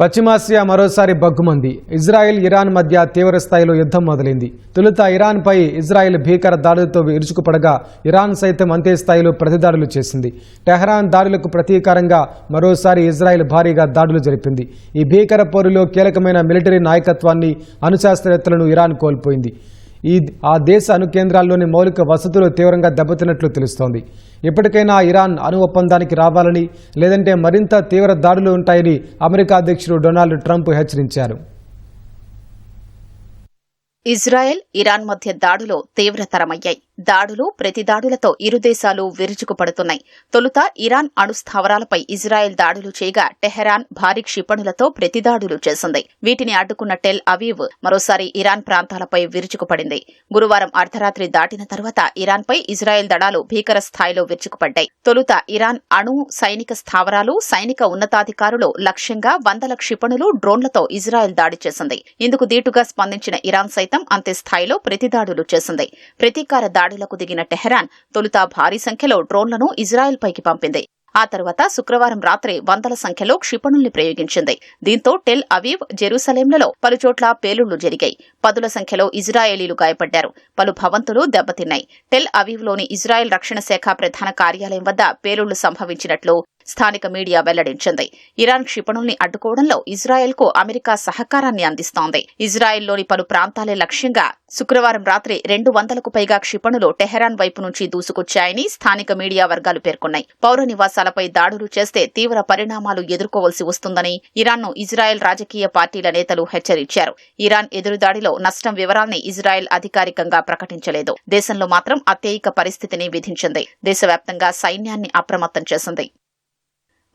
పశ్చిమాసియా మరోసారి బగ్గుమంది. Israel Iran మధ్య తీవ్ర స్థాయిలో యుద్ధం మొదలైంది. తొలుత ఇరాన్పై ఇజ్రాయెల్ భీకర దాడులతో ఇరుచుకుపడగా ఇరాన్ సైతం అంతే స్థాయిలో ప్రతిదాడులు చేసింది. టెహరాన్ దాడులకు ప్రతీకారంగా మరోసారి ఇజ్రాయెల్ భారీగా దాడులు జరిపింది. ఈ భీకర పోరులో కీలకమైన మిలిటరీ నాయకత్వాన్ని అణుశాస్త్రవేత్తలను ఇరాన్ కోల్పోయింది. ఈ ఆ దేశ అణు కేంద్రాల్లోని మౌలిక వసతులు తీవ్రంగా దెబ్బతిన్నట్లు తెలుస్తోంది. ఇప్పటికైనా ఇరాన్ అణు ఒప్పందానికి రావాలని లేదంటే మరింత తీవ్ర దాడులు ఉంటాయని అమెరికా అధ్యక్షుడు డొనాల్డ్ ట్రంప్ హెచ్చరించారు. ఇజ్రాయెల్ ఇరాన్ మధ్య దాడులు తీవ్రతరమయ్యాయి. దాడులు ప్రతిదాడులతో ఇరు దేశాలు విరుచుకుపడుతున్నాయి. తొలుత ఇరాన్ అణు స్థావరాలపై ఇజ్రాయెల్ దాడులు చేయగా టెహరాన్ భారీ క్షిపణులతో ప్రతిదాడులు చేసింది. వీటిని అడ్డుకున్న టెల్ అవీవ్ మరోసారి ఇరాన్ ప్రాంతాలపై విరుచుకుపడింది. గురువారం అర్ధరాత్రి దాటిన తర్వాత ఇరాన్పై ఇజ్రాయెల్ దళాలు భీకర స్థాయిలో విరుచుకుపడ్డాయి. తొలుత ఇరాన్ అణు సైనిక స్థావరాలు సైనిక ఉన్నతాధికారులు లక్ష్యంగా వందల క్షిపణులు డ్రోన్లతో ఇజ్రాయెల్ దాడి చేసింది. ఇందుకు దీటుగా స్పందించిన ఇరాన్ సైతం అంతే స్థాయిలో ప్రతిదాడులు చేసింది. ప్రతీకార దాడులకు దిగిన టెహరాన్ తొలుత భారీ సంఖ్యలో డ్రోన్లను ఇజ్రాయెల్ పైకి పంపింది. ఆ తర్వాత శుక్రవారం రాత్రి వందల సంఖ్యలో క్షిపణుల్ని ప్రయోగించింది. దీంతో టెల్ అవీవ్ జెరూసలేంలలో పలుచోట్ల పేలుళ్ళు జరిగాయి. పదుల సంఖ్యలో ఇజ్రాయేలీలు గాయపడ్డారు. పలు భవంతులు దెబ్బతిన్నాయి. టెల్ అవీవ్లోని ఇజ్రాయెల్ రక్షణ శాఖ ప్రధాన కార్యాలయం వద్ద పేలుళ్ళు సంభవించినట్లు స్థానిక మీడియా వెల్లడించింది. ఇరాన్ క్షిపణుల్ని అడ్డుకోవడంలో ఇజ్రాయెల్కు అమెరికా సహకారాన్ని అందిస్తోంది. ఇజ్రాయెల్లోని పలు ప్రాంతాలే లక్ష్యంగా శుక్రవారం రాత్రి రెండు వందలకు పైగా క్షిపణులు టెహరాన్ వైపు నుంచి దూసుకొచ్చాయని స్థానిక మీడియా వర్గాలు పేర్కొన్నాయి. పౌర నివాసాలపై దాడులు చేస్తే తీవ్ర పరిణామాలు ఎదుర్కోవలసి వస్తుందని ఇరాన్ను ఇజ్రాయెల్ రాజకీయ పార్టీల నేతలు హెచ్చరించారు. ఇరాన్ ఎదురుదాడిలో నష్టం వివరాల్ని ఇజ్రాయెల్ అధికారికంగా ప్రకటించలేదు. దేశంలో మాత్రం అత్యయిక పరిస్థితిని విధించింది. దేశవ్యాప్తంగా సైన్యాన్ని అప్రమత్తం చేసింది.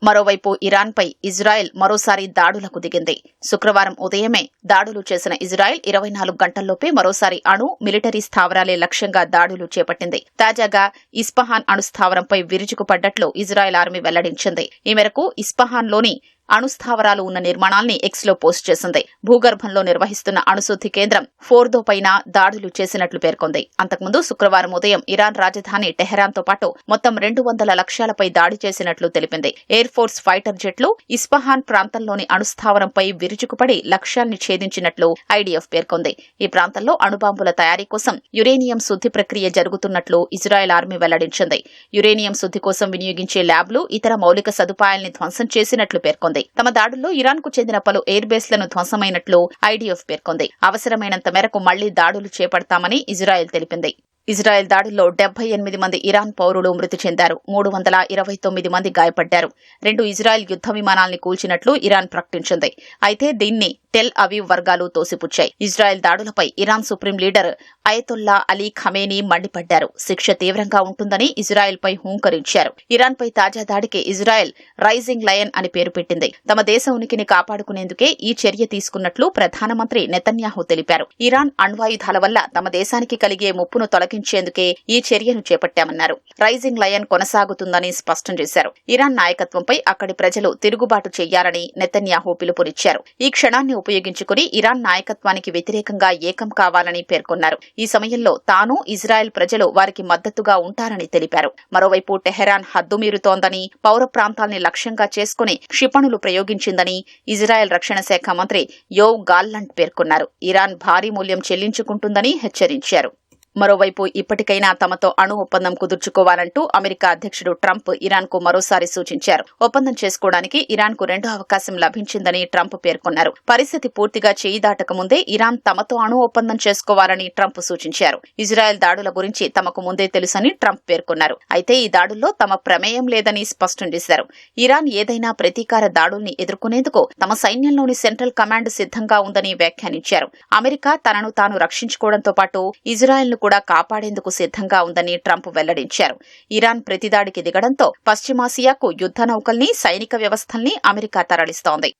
మరోవైపు ఇరాన్పై ఇజ్రాయెల్ మరోసారి దాడులకు దిగింది. శుక్రవారం ఉదయమే దాడులు చేసిన ఇజ్రాయెల్ ఇరవై నాలుగు గంటల్లోపే మరోసారి అణు మిలిటరీ స్థావరాలే లక్ష్యంగా దాడులు చేపట్టింది. తాజాగా ఇస్పహాన్ అణు స్థావరంపై విరుచుకుపడ్డట్లు ఇజ్రాయెల్ ఆర్మీ వెల్లడించింది. ఈ మేరకు ఇస్పహాన్లోని అణుస్థావరాలు ఉన్న నిర్మాణాల్ని ఎక్స్లో పోస్ట్ చేసింది. భూగర్భంలో నిర్వహిస్తున్న అణుశుద్ధి కేంద్రం ఫోర్దో పైన దాడులు చేసినట్లు పేర్కొంది. అంతకుముందు శుక్రవారం ఉదయం ఇరాన్ రాజధాని టెహరాన్తో పాటు మొత్తం రెండు వందల లక్ష్యాలపై దాడి చేసినట్లు తెలిపింది. ఎయిర్ ఫోర్స్ ఫైటర్ జెట్లు ఇస్పహాన్ ప్రాంతంలోని అణుస్థావరంపై విరుచుకుపడి లక్ష్యాన్ని ఛేదించినట్లు ఐడీఎఫ్ పేర్కొంది. ఈ ప్రాంతంలో అణుబాంబుల తయారీ కోసం యురేనియం శుద్ధి ప్రక్రియ జరుగుతున్నట్లు ఇజ్రాయెల్ ఆర్మీ వెల్లడించింది. యురేనియం శుద్ధి కోసం వినియోగించే ల్యాబ్లు ఇతర మౌలిక సదుపాయాల్ని ధ్వంసం చేసినట్లు పేర్కొంది. తమ దాడుల్లో ఇరాన్కు చెందిన పలు ఎయిర్ బేస్లను ధ్వంసమైనట్లు ఐడీఎఫ్ పేర్కొంది. అవసరమైనంత మేరకు మళ్ళీ దాడులు చేపడతామని ఇజ్రాయెల్ తెలిపింది. ఇజ్రాయెల్ దాడుల్లో డెబ్బై ఎనిమిది మంది ఇరాన్ పౌరులు మృతి చెందారు. మూడు వందల ఇరవై తొమ్మిది మంది గాయపడ్డారు. రెండు ఇజ్రాయెల్ యుద్ధ విమానాల్ని కూల్చినట్లు ఇరాన్ ప్రకటించింది. అయితే దీన్ని టెల్ అవీవ్ వర్గాలు తోసిపుచ్చాయి. Israel దాడులపై Iran supreme leader Ayatollah Ali Khamenei మండిపడ్డారు. శిక్ష తీవ్రంగా ఉంటుందని ఇజ్రాయెల్ పై హూంకరించారు. ఇరాన్ పై తాజా దాడికి ఇజ్రాయెల్ రైజింగ్ లయన్ అని పేరు పెట్టింది. తమ దేశ ఉనికిని కాపాడుకునేందుకే ఈ చర్య తీసుకున్నట్లు ప్రధానమంత్రి నెతన్యాహు తెలిపారు. ఇరాన్ అణ్వాయుధాల వల్ల తమ దేశానికి కలిగే ముప్పును నియంత్రించేందుకే ఈ చర్యను చేపట్టామన్నారు. రైజింగ్ లయన్ కొనసాగుతుందని స్పష్టం చేశారు. ఇరాన్ నాయకత్వంపై అక్కడి ప్రజలు తిరుగుబాటు చేయాలని నెతన్యాహు పిలుపునిచ్చారు. ఈ క్షణాన్ని ఉపయోగించుకుని ఇరాన్ నాయకత్వానికి వ్యతిరేకంగా ఏకం కావాలని పేర్కొన్నారు. ఈ సమయంలో తాను ఇజ్రాయెల్ ప్రజలు వారికి మద్దతుగా ఉంటారని తెలిపారు. మరోవైపు టెహరాన్ హద్దుమీరుతోందని పౌర ప్రాంతాల్ని లక్ష్యంగా చేసుకుని క్షిపణులు ప్రయోగించిందని ఇజ్రాయెల్ రక్షణ శాఖ మంత్రి యోవ్ గాల్లంట్ పేర్కొన్నారు. ఇరాన్ భారీ మూల్యం చెల్లించుకుంటుందని హెచ్చరించారు. మరోవైపు ఇప్పటికైనా తమతో అణు ఒప్పందం కుదుర్చుకోవాలంటూ అమెరికా అధ్యక్షుడు ట్రంప్ ఇరాన్కు మరోసారి సూచించారు. ఒప్పందం చేసుకోవడానికి ఇరాన్కు రెండో అవకాశం లభించిందని ట్రంప్ పేర్కొన్నారు. పరిస్థితి పూర్తిగా చేయి దాటక ముందే ఇరాన్ తమతో అణు ఒప్పందం చేసుకోవాలని ట్రంప్ సూచించారు. ఇజ్రాయెల్ దాడుల గురించి తమకు ముందే తెలుసని ట్రంప్ పేర్కొన్నారు. అయితే ఈ దాడుల్లో తమ ప్రమేయం లేదని స్పష్టం చేశారు. ఇరాన్ ఏదైనా ప్రతీకార దాడుల్ని ఎదుర్కొనేందుకు తమ సైన్యంలోని సెంట్రల్ కమాండ్ సిద్ధంగా ఉందని వ్యాఖ్యానించారు. అమెరికా తనను తాను రక్షించుకోవడంతో పాటు ఇజ్రాయెల్ కూడా కాపాడేందుకు సిద్ధంగా ఉందని ట్రంప్ వెల్లడించారు. ఇరాన్ ప్రతిదాడికి దిగడంతో పశ్చిమాసియాకు యుద్ధ నౌకల్ని సైనిక వ్యవస్థల్ని అమెరికా తరలిస్తోంది.